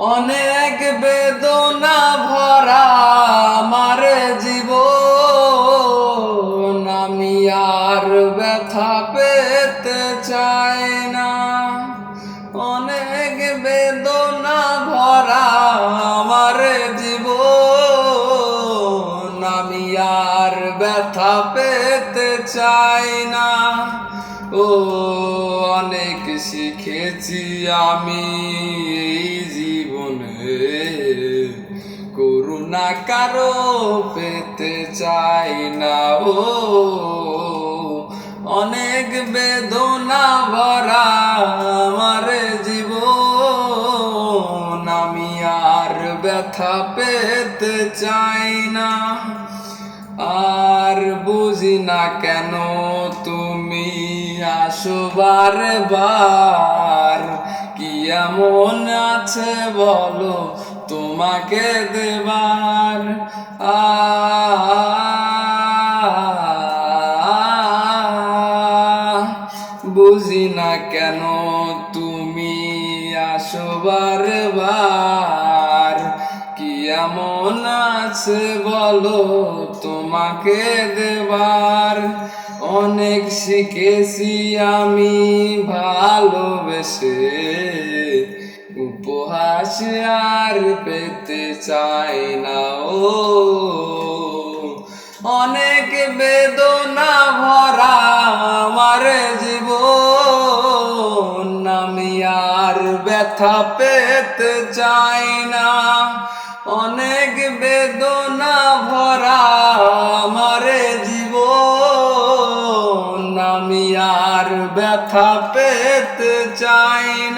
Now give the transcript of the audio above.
অনেক বেদনা ভরা আমার জীব আমি আর ব্যথা পেতে চাই না। অনেক বেদনা ভরা আমার জীব আমি আর ব্যথা পেতে চাই না। ও, অনেক শিখেছি আমি। করুণা কারও পেতে চাই না, ও। অনেক বেদনা ভরা আমার জীবন, আমি আর ব্যথা পেতে চাই না। আর বুঝি না কেন তুমি আসো বারে বার কি এমন আছে বলো তোমাকে দেবার। বুঝি না কেন তুমি আসো বারবার। কি এমন আছে বলো তোমাকে দেবার। অনেক শিখেছি আমি ভালোবেসে। উপহাস আর পেতে চাই না, ও। অনেক বেদনা ভরা আমার জীবন, আমি আর ব্যথা পেতে চাই না। অনেক বেদনা ভরা আমার জীবন, আমি আর ব্যথা পেতে চাই